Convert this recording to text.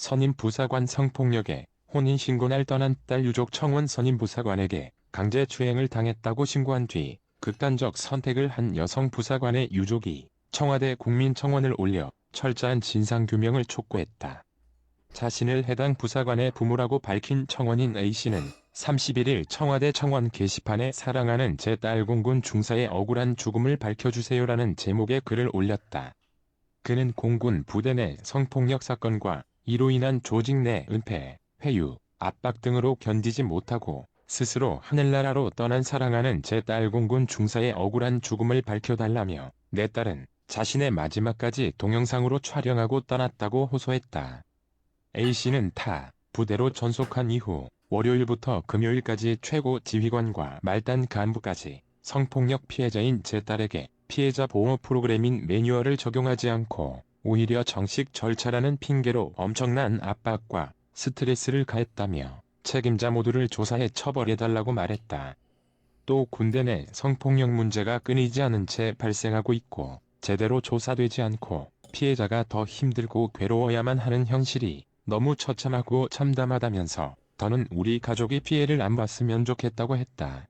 선임 부사관 성폭력에 혼인신고 날 떠난 딸 유족 청원 선임 부사관에게 강제 추행을 당했다고 신고한 뒤 극단적 선택을 한 여성 부사관의 유족이 청와대 국민청원을 올려 철저한 진상규명을 촉구했다. 자신을 해당 부사관의 부모라고 밝힌 청원인 A씨는 31일 청와대 청원 게시판에 사랑하는 제 딸 공군 중사의 억울한 죽음을 밝혀주세요라는 제목의 글을 올렸다. 그는 공군 부대 내 성폭력 사건과 이로 인한 조직 내 은폐, 회유, 압박 등으로 견디지 못하고 스스로 하늘나라로 떠난 사랑하는 제 딸 공군 중사의 억울한 죽음을 밝혀달라며 내 딸은 자신의 마지막까지 동영상으로 촬영하고 떠났다고 호소했다. A씨는 타 부대로 전속한 이후 월요일부터 금요일까지 최고 지휘관과 말단 간부까지 성폭력 피해자인 제 딸에게 피해자 보호 프로그램인 매뉴얼을 적용하지 않고 오히려 정식 절차라는 핑계로 엄청난 압박과 스트레스를 가했다며 책임자 모두를 조사해 처벌해달라고 말했다. 또 군대 내 성폭력 문제가 끊이지 않은 채 발생하고 있고 제대로 조사되지 않고 피해자가 더 힘들고 괴로워야만 하는 현실이 너무 처참하고 참담하다면서 더는 우리 가족이 피해를 안 봤으면 좋겠다고 했다.